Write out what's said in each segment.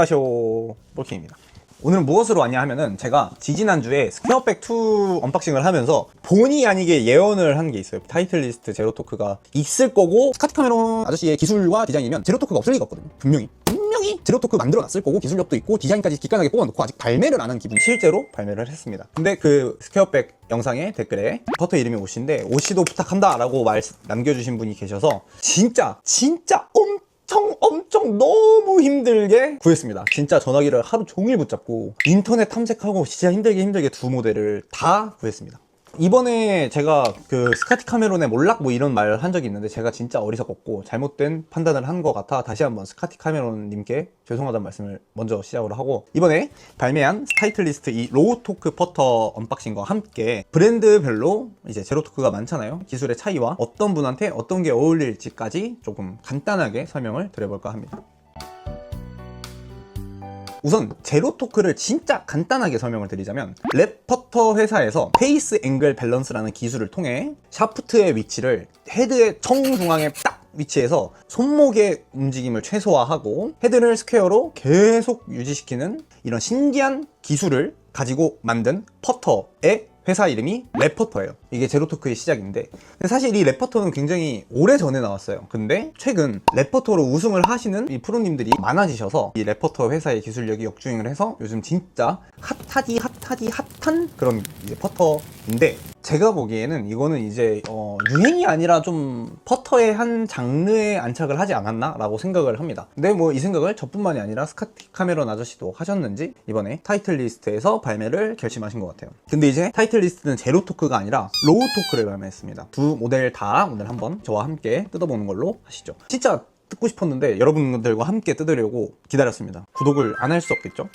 안녕하세요. 볼킹입니다. 오늘은 무엇으로 왔냐 하면은 제가 지지난주에 스퀘어백 2 언박싱을 하면서 본의 아니게 예언을 한 게 있어요. 타이틀리스트 제로토크가 있을 거고 스카티 카메론 아저씨의 기술과 디자인이면 제로토크가 없을 리가 없거든요. 분명히. 분명히 제로토크 만들어 놨을 거고 기술력도 있고 디자인까지 기깔나게 뽑아놓고 아직 발매를 안 한 기분 실제로 발매를 했습니다. 근데 그 스퀘어백 영상에 댓글에 버터 이름이 오씨인데 오씨도 부탁한다 라고 말 남겨주신 분이 계셔서 진짜 진짜 엄 엄청 엄청 너무 힘들게 구했습니다. 진짜 전화기를 하루 종일 붙잡고 인터넷 탐색하고 진짜 힘들게 힘들게 두 모델을 다 구했습니다. 이번에 제가 그 스카티 카메론의 몰락 뭐 이런 말 한 적이 있는데 제가 진짜 어리석었고 잘못된 판단을 한 것 같아 다시 한번 스카티 카메론님께 죄송하다는 말씀을 먼저 시작으로 하고 이번에 발매한 타이틀리스트 이 로우 토크 퍼터 언박싱과 함께 브랜드별로 이제 제로 토크가 많잖아요 기술의 차이와 어떤 분한테 어떤 게 어울릴지까지 조금 간단하게 설명을 드려볼까 합니다. 우선 제로 토크를 진짜 간단하게 설명을 드리자면 랩퍼터 회사에서 페이스 앵글 밸런스라는 기술을 통해 샤프트의 위치를 헤드의 정중앙에 딱 위치해서 손목의 움직임을 최소화하고 헤드를 스퀘어로 계속 유지시키는 이런 신기한 기술을 가지고 만든 퍼터의 회사 이름이 랩퍼터예요. 이게 제로토크의 시작인데 사실 이 랩퍼터는 굉장히 오래 전에 나왔어요. 근데 최근 랩퍼터로 우승을 하시는 이 프로님들이 많아지셔서 이 랩퍼터 회사의 기술력이 역주행을 해서 요즘 진짜 핫하디 핫하디 핫한 그런 퍼터인데 제가 보기에는 이거는 이제 어, 유행이 아니라 좀 퍼터의 한 장르에 안착을 하지 않았나 라고 생각을 합니다. 근데 뭐 이 생각을 저뿐만이 아니라 스카티 카메론 아저씨도 하셨는지 이번에 타이틀 리스트에서 발매를 결심하신 것 같아요. 근데 이제 타이틀 리스트는 제로 토크가 아니라 로우 토크를 발매했습니다. 두 모델 다 오늘 한번 저와 함께 뜯어보는 걸로 하시죠. 진짜 뜯고 싶었는데 여러분들과 함께 뜯으려고 기다렸습니다. 구독을 안 할 수 없겠죠?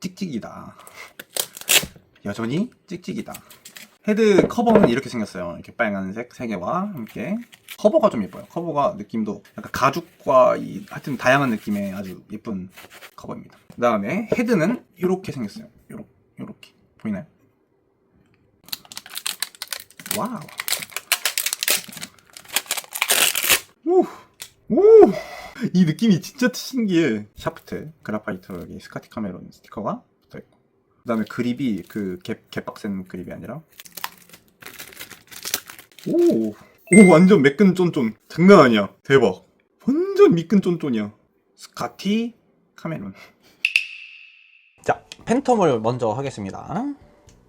찍찍이다. 여전히 찍찍이다. 헤드 커버는 이렇게 생겼어요. 이렇게 빨간색 세 개와 함께 커버가 좀 예뻐요. 커버가 느낌도 약간 가죽과 이 하여튼 다양한 느낌의 아주 예쁜 커버입니다. 그 다음에 헤드는 이렇게 생겼어요. 요렇게, 요렇게 보이나요? 와우. 오, 오, 이 느낌이 진짜 신기해. 샤프트, 그라파이트 여기 스카티 카메론 스티커가. 그 다음에 그립이 그 개, 개빡센 그립이 아니라? 오, 오 완전 매끈 쫀쫀. 장난 아니야. 대박. 완전 미끈 쫀쫀이야. 스카티 카메론. 자 팬텀을 먼저 하겠습니다.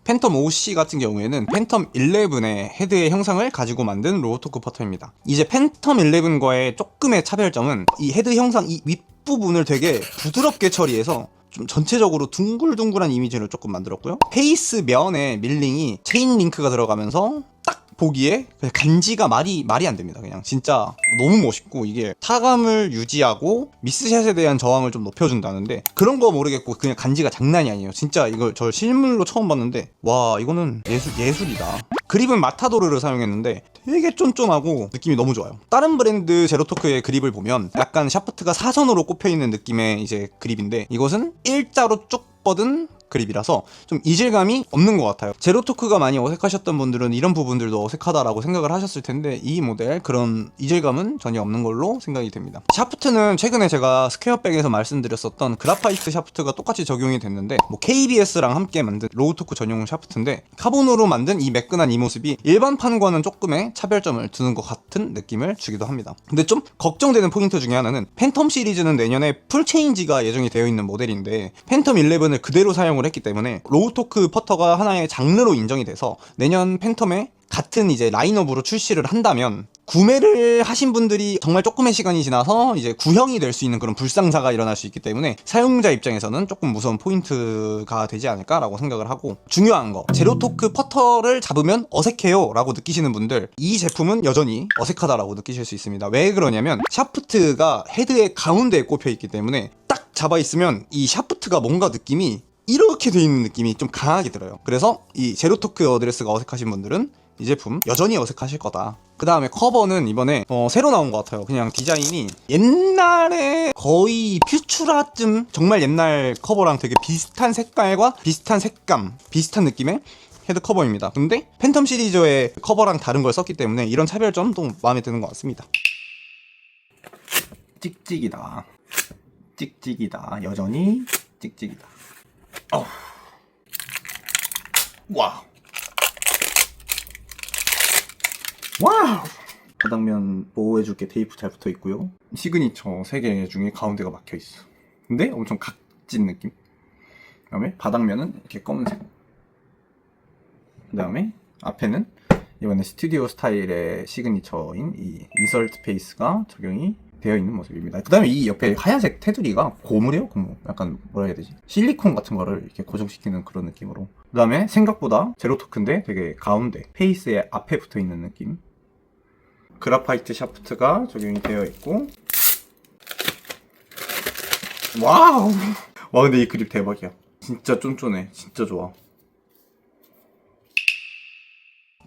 팬텀 OC 같은 경우에는 팬텀 11의 헤드의 형상을 가지고 만든 로우토크 퍼터입니다. 이제 팬텀 11과의 조금의 차별점은 이 헤드 형상 이 윗부분을 되게 부드럽게 처리해서 좀 전체적으로 둥글둥글한 이미지를 조금 만들었고요. 페이스 면에 밀링이 체인 링크가 들어가면서 딱 보기에 그냥 간지가 말이 말이 안 됩니다. 그냥 진짜 너무 멋있고 이게 타감을 유지하고 미스샷에 대한 저항을 좀 높여준다는데 그런 거 모르겠고 그냥 간지가 장난이 아니에요. 진짜 이걸 저 실물로 처음 봤는데 와 이거는 예술 예술이다. 그립은 마타도르를 사용했는데 되게 쫀쫀하고 느낌이 너무 좋아요. 다른 브랜드 제로토크의 그립을 보면 약간 샤프트가 사선으로 꼽혀 있는 느낌의 이제 그립인데 이것은 일자로 쭉 뻗은 그립이라서 좀 이질감이 없는 것 같아요. 제로토크가 많이 어색하셨던 분들은 이런 부분들도 어색하다라고 생각을 하셨을 텐데 이 모델 그런 이질감은 전혀 없는 걸로 생각이 됩니다. 샤프트는 최근에 제가 스퀘어백에서 말씀드렸었던 그라파이트 샤프트가 똑같이 적용이 됐는데 뭐 KBS랑 함께 만든 로우토크 전용 샤프트인데 카본으로 만든 이 매끈한 이 모습이 일반판과는 조금의 차별점을 두는 것 같은 느낌을 주기도 합니다. 근데 좀 걱정되는 포인트 중에 하나는 팬텀 시리즈는 내년에 풀 체인지가 예정이 되어 있는 모델인데 팬텀 11을 그대로 사용을 했기 때문에 로우토크 퍼터가 하나의 장르로 인정이 돼서 내년 팬텀에 같은 이제 라인업으로 출시를 한다면 구매를 하신 분들이 정말 조금의 시간이 지나서 이제 구형이 될 수 있는 그런 불상사가 일어날 수 있기 때문에 사용자 입장에서는 조금 무서운 포인트가 되지 않을까라고 생각을 하고 중요한 거 제로토크 퍼터를 잡으면 어색해요 라고 느끼시는 분들 이 제품은 여전히 어색하다라고 느끼실 수 있습니다. 왜 그러냐면 샤프트가 헤드의 가운데에 꼽혀 있기 때문에 딱 잡아 있으면 이 샤프트가 뭔가 느낌이 이렇게 돼 있는 느낌이 좀 강하게 들어요 그래서 이 제로토크 어드레스가 어색하신 분들은 이 제품 여전히 어색하실 거다. 그 다음에 커버는 이번에 어, 새로 나온 것 같아요. 그냥 디자인이 옛날에 거의 퓨추라쯤 정말 옛날 커버랑 되게 비슷한 색깔과 비슷한 색감, 비슷한 느낌의 헤드 커버입니다. 근데 팬텀 시리즈의 커버랑 다른 걸 썼기 때문에 이런 차별점도 마음에 드는 것 같습니다. 찍찍이다. 찍찍이다. 여전히 찍찍이다. 어. 와. 와우. 바닥면 보호해줄 게 테이프 잘 붙어 있고요. 시그니처 3개 중에 가운데가 막혀 있어. 근데 엄청 각진 느낌. 그다음에 바닥면은 이렇게 검은색. 그다음에 앞에는 이번에 스튜디오 스타일의 시그니처인 이 인설트 페이스가 적용이 되어 있는 모습입니다. 그 다음에 이 옆에 하얀색 테두리가 고무래요? 고무. 약간 뭐라 해야 되지? 실리콘 같은 거를 이렇게 고정시키는 그런 느낌으로. 그 다음에 생각보다 제로 토크인데 되게 가운데, 페이스의 앞에 붙어 있는 느낌. 그라파이트 샤프트가 적용이 되어 있고. 와우! 와, 근데 이 그립 대박이야. 진짜 쫀쫀해. 진짜 좋아.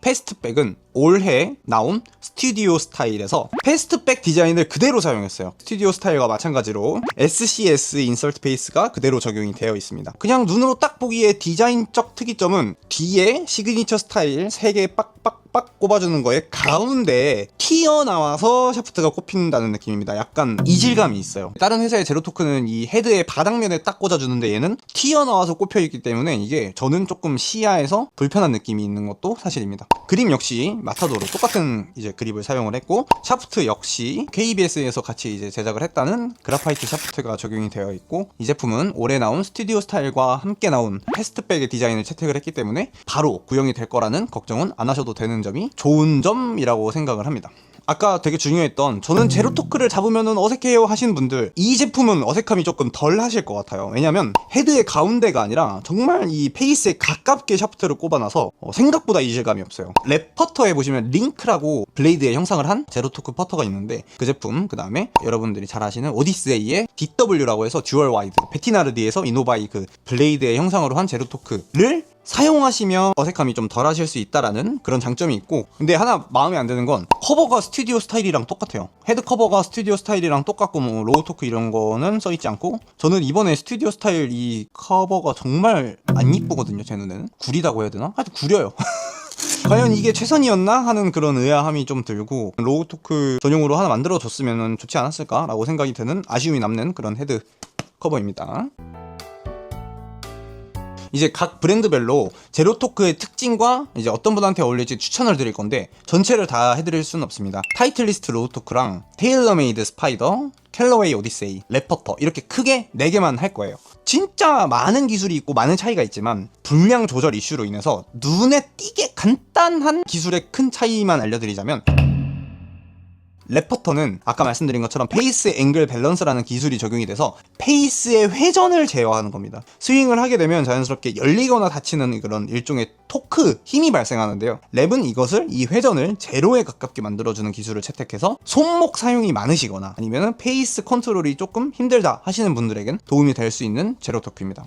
패스트백은 올해 나온 스튜디오 스타일에서 패스트백 디자인을 그대로 사용했어요. 스튜디오 스타일과 마찬가지로 SCS 인설트 페이스가 그대로 적용이 되어 있습니다. 그냥 눈으로 딱 보기에 디자인적 특이점은 뒤에 시그니처 스타일 3개 빡빡빡 꼽아주는 거에 가운데 튀어나와서 샤프트가 꼽힌다는 느낌입니다. 약간 이질감이 있어요. 다른 회사의 제로 토크는 이 헤드의 바닥면에 딱 꽂아주는데 얘는 튀어나와서 꼽혀있기 때문에 이게 저는 조금 시야에서 불편한 느낌이 있는 것도 사실입니다. 그림 역시 마타도로 똑같은 이제 그립을 사용을 했고 샤프트 역시 KBS에서 같이 이제 제작을 했다는 그라파이트 샤프트가 적용이 되어 있고 이 제품은 올해 나온 스튜디오 스타일과 함께 나온 패스트백의 디자인을 채택을 했기 때문에 바로 구형이 될 거라는 걱정은 안 하셔도 되는 점이 좋은 점이라고 생각을 합니다. 아까 되게 중요했던 저는 제로 토크를 잡으면 어색해요 하시는 분들 이 제품은 어색함이 조금 덜 하실 것 같아요. 왜냐면 헤드의 가운데가 아니라 정말 이 페이스에 가깝게 샤프트를 꼽아놔서 어, 생각보다 이질감이 없어요. 랩 퍼터에 보시면 링크라고 블레이드의 형상을 한 제로 토크 퍼터가 있는데 그 제품 그 다음에 여러분들이 잘 아시는 오디세이의 DW라고 해서 듀얼 와이드 베티나르디에서 이노바이 그 블레이드의 형상으로 한 제로 토크를 사용하시면 어색함이 좀 덜 하실 수 있다라는 그런 장점이 있고 근데 하나 마음에 안 드는 건 커버가 스튜디오 스타일이랑 똑같아요 헤드 커버가 스튜디오 스타일이랑 똑같고 뭐 로우 토크 이런 거는 써있지 않고 저는 이번에 스튜디오 스타일 이 커버가 정말 안 이쁘거든요 제 눈에는 구리다고 해야 되나? 아주 구려요 과연 이게 최선이었나 하는 그런 의아함이 좀 들고 로우 토크 전용으로 하나 만들어 줬으면 좋지 않았을까라고 생각이 드는 아쉬움이 남는 그런 헤드 커버입니다. 이제 각 브랜드별로 제로 토크의 특징과 이제 어떤 분한테 어울릴지 추천을 드릴 건데 전체를 다 해드릴 수는 없습니다. 타이틀리스트 로우 토크랑 테일러메이드 스파이더, 캘러웨이 오디세이, 레퍼터 이렇게 크게 4개만 할 거예요. 진짜 많은 기술이 있고 많은 차이가 있지만 불량 조절 이슈로 인해서 눈에 띄게 간단한 기술의 큰 차이만 알려드리자면 레퍼터는 아까 말씀드린 것처럼 페이스 앵글 밸런스라는 기술이 적용이 돼서 페이스의 회전을 제어하는 겁니다. 스윙을 하게 되면 자연스럽게 열리거나 닫히는 그런 일종의 토크 힘이 발생하는데요. 랩은 이것을 이 회전을 제로에 가깝게 만들어주는 기술을 채택해서 손목 사용이 많으시거나 아니면 페이스 컨트롤이 조금 힘들다 하시는 분들에겐 도움이 될 수 있는 제로 토크입니다.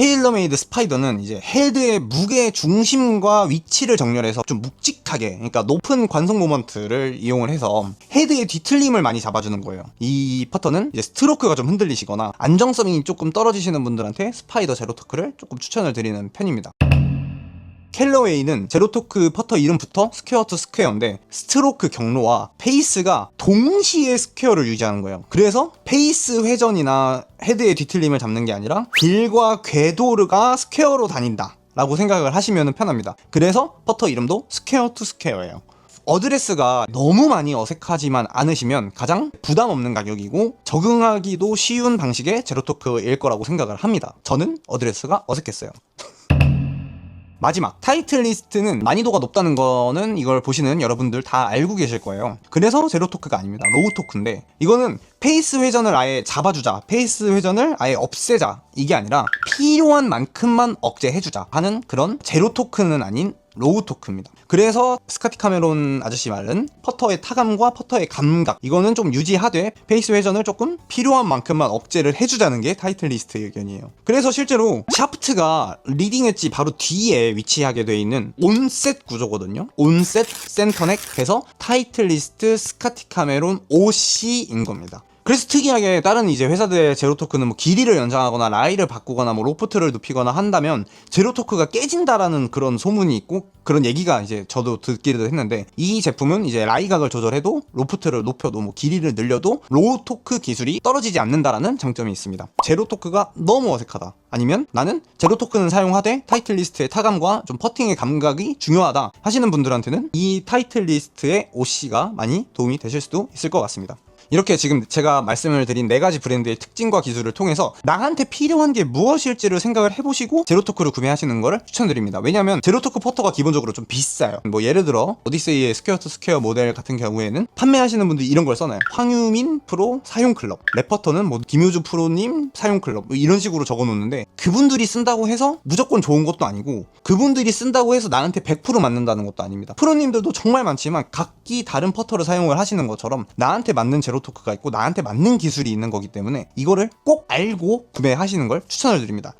테일러메이드 스파이더는 이제 헤드의 무게 중심과 위치를 정렬해서 좀 묵직하게 그러니까 높은 관성 모먼트를 이용을 해서 헤드의 뒤틀림을 많이 잡아주는 거예요. 이 퍼터는 이제 스트로크가 좀 흔들리시거나 안정성이 조금 떨어지시는 분들한테 스파이더 제로토크를 조금 추천을 드리는 편입니다 캘러웨이는 제로토크 퍼터 이름부터 스퀘어 투 스퀘어인데 스트로크 경로와 페이스가 동시에 스퀘어를 유지하는 거예요. 그래서 페이스 회전이나 헤드의 뒤틀림을 잡는 게 아니라 빌과 궤도르가 스퀘어로 다닌다. 라고 생각을 하시면 편합니다. 그래서 퍼터 이름도 스퀘어 투 스퀘어예요. 어드레스가 너무 많이 어색하지만 않으시면 가장 부담 없는 가격이고 적응하기도 쉬운 방식의 제로토크일 거라고 생각을 합니다. 저는 어드레스가 어색했어요. 마지막 타이틀 리스트는 난이도가 높다는 거는 이걸 보시는 여러분들 다 알고 계실 거예요. 그래서 제로 토크가 아닙니다. 로우 토크인데 이거는 페이스 회전을 아예 잡아주자, 페이스 회전을 아예 없애자 이게 아니라 필요한 만큼만 억제해주자 하는 그런 제로 토크는 아닌 로우 토크입니다. 그래서 스카티 카메론 아저씨 말은 퍼터의 타감과 퍼터의 감각 이거는 좀 유지하되 페이스 회전을 조금 필요한 만큼만 억제를 해주자는 게 타이틀 리스트 의견이에요. 그래서 실제로 샤프트가 리딩 엣지 바로 뒤에 위치하게 돼 있는 온셋 구조거든요. 온셋 센터넥 해서 타이틀 리스트 스카티 카메론 OC인 겁니다. 그래서 특이하게 다른 이제 회사들의 제로 토크는 뭐 길이를 연장하거나 라이를 바꾸거나 뭐 로프트를 높이거나 한다면 제로 토크가 깨진다라는 그런 소문이 있고 그런 얘기가 이제 저도 듣기도 했는데 이 제품은 이제 라이각을 조절해도 로프트를 높여도 뭐 길이를 늘려도 로우 토크 기술이 떨어지지 않는다라는 장점이 있습니다. 제로 토크가 너무 어색하다. 아니면 나는 제로 토크는 사용하되 타이틀 리스트의 타감과 좀 퍼팅의 감각이 중요하다 하시는 분들한테는 이 타이틀 리스트의 OC가 많이 도움이 되실 수도 있을 것 같습니다. 이렇게 지금 제가 말씀을 드린 네 가지 브랜드의 특징과 기술을 통해서 나한테 필요한 게 무엇일지를 생각을 해보시고 제로토크를 구매하시는 것을 추천드립니다. 왜냐하면 제로토크 포터가 기본적으로 좀 비싸요. 뭐 예를 들어 오디세이의 스퀘어 투 스퀘어 모델 같은 경우에는 판매하시는 분들이 이런 걸 써놔요. 황유민 프로 사용 클럽, 레퍼터는 뭐 김효주 프로님 사용 클럽 뭐 이런 식으로 적어놓는데 그분들이 쓴다고 해서 무조건 좋은 것도 아니고 그분들이 쓴다고 해서 나한테 100% 맞는다는 것도 아닙니다. 프로님들도 정말 많지만 각기 다른 퍼터를 사용을 하시는 것처럼 나한테 맞는 제로 토크가 있고 나한테 맞는 기술이 있는 거기 때문에 이거를 꼭 알고 구매하시는 걸 추천을 드립니다.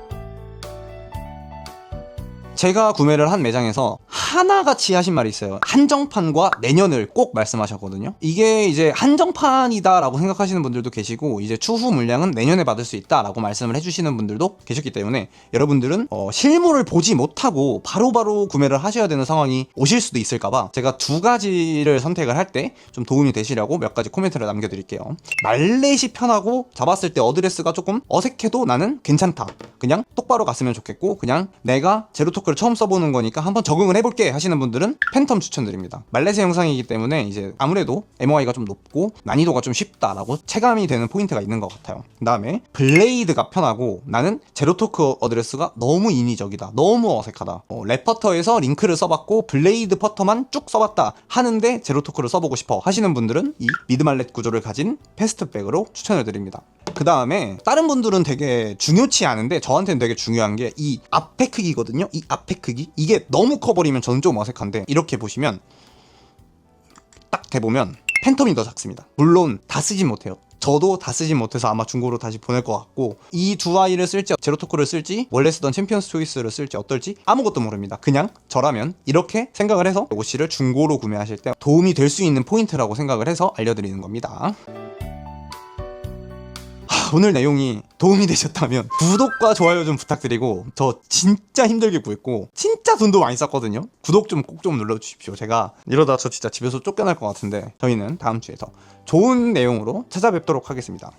제가 구매를 한 매장에서 하나같이 하신 말이 있어요. 한정판과 내년을 꼭 말씀하셨거든요. 이게 이제 한정판이다라고 생각하시는 분들도 계시고 이제 추후 물량은 내년에 받을 수 있다라고 말씀을 해주시는 분들도 계셨기 때문에 여러분들은 어, 실물을 보지 못하고 바로바로 구매를 하셔야 되는 상황이 오실 수도 있을까봐 제가 두 가지를 선택을 할 때 좀 도움이 되시려고 몇 가지 코멘트를 남겨드릴게요. 말렛이 편하고 잡았을 때 어드레스가 조금 어색해도 나는 괜찮다. 그냥 똑바로 갔으면 좋겠고 그냥 내가 제로토크 를 처음 써보는 거니까 한번 적응을 해볼게 하시는 분들은 팬텀 추천드립니다. 말렛의 영상이기 때문에 이제 아무래도 MOI가 좀 높고 난이도가 좀 쉽다라고 체감이 되는 포인트가 있는 것 같아요. 그 다음에 블레이드가 편하고 나는 제로토크 어드레스가 너무 인위적이다. 너무 어색하다. 어, 랩퍼터에서 링크를 써봤고 블레이드 퍼터만 쭉 써봤다 하는데 제로토크를 써보고 싶어 하시는 분들은 이 미드말렛 구조를 가진 패스트백으로 추천을 드립니다. 그 다음에 다른 분들은 되게 중요치 않은데 저한테는 되게 중요한 게 이 앞에 크기거든요. 이 앞에 크기 이게 너무 커버리면 저는 좀 어색한데 이렇게 보시면 딱 대보면 팬텀이 더 작습니다. 물론 다 쓰진 못해요. 저도 다 쓰진 못해서 아마 중고로 다시 보낼 것 같고 이 두 아이를 쓸지 제로토크를 쓸지 원래 쓰던 챔피언스 초이스를 쓸지 어떨지 아무것도 모릅니다. 그냥 저라면 이렇게 생각을 해서 OC를 중고로 구매하실 때 도움이 될 수 있는 포인트라고 생각을 해서 알려드리는 겁니다. 하, 오늘 내용이 도움이 되셨다면 구독과 좋아요 좀 부탁드리고 저 진짜 힘들게 구했고 진짜 돈도 많이 썼거든요. 구독 좀꼭좀 눌러주십시오. 제가 이러다 저 진짜 집에서 쫓겨날 것 같은데 저희는 다음 주에 더 좋은 내용으로 찾아뵙도록 하겠습니다